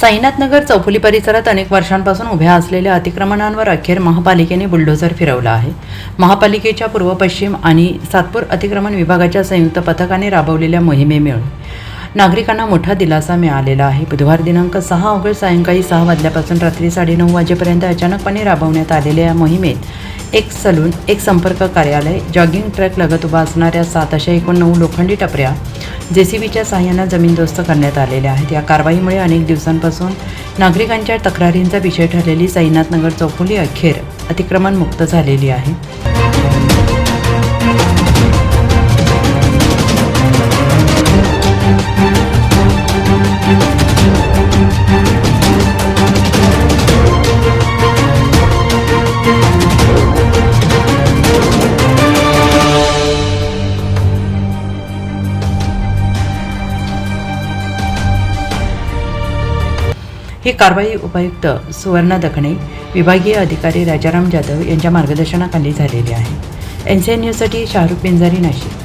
साईनाथनगर चौफुली परिसरात अनेक वर्षांपासून उभ्या असलेल्या अतिक्रमणांवर अखेर महापालिकेने बुलडोझर फिरवला आहे. महापालिकेच्या पूर्व पश्चिम आणि सातपूर अतिक्रमण विभागाच्या संयुक्त पथकाने राबवलेल्या मोहिमेमुळे नागरिकांना मोठा दिलासा मिळालेला आहे. बुधवार दिनांक सहा ऑगस्ट सायंकाळी सहा वाजल्यापासून रात्री साडेनऊ वाजेपर्यंत अचानकपणे राबवण्यात आलेल्या या मोहिमेत एक सलून एक संपर्क कार्यालय जॉगिंग ट्रॅक लगत उभा असणाऱ्या सात अशा एकूण नऊ लोखंडी टपऱ्या जेसीबीच्या सहाय्यानं जमीनदोस्त करण्यात आलेल्या आहेत. या कारवाईमुळे अनेक दिवसांपासून नागरिकांच्या तक्रारींचा विषय ठरलेली सैनाथनगर चौफुली अखेर अतिक्रमण मुक्त झालेली आहे. ही कारवाई उपायुक्त सुवर्णा दखणे विभागीय अधिकारी राजाराम जाधव यांच्या मार्गदर्शनाखाली झालेली आहे. एन सी एन न्यूजसाठी शाहरुख पिंजारी नाशिक.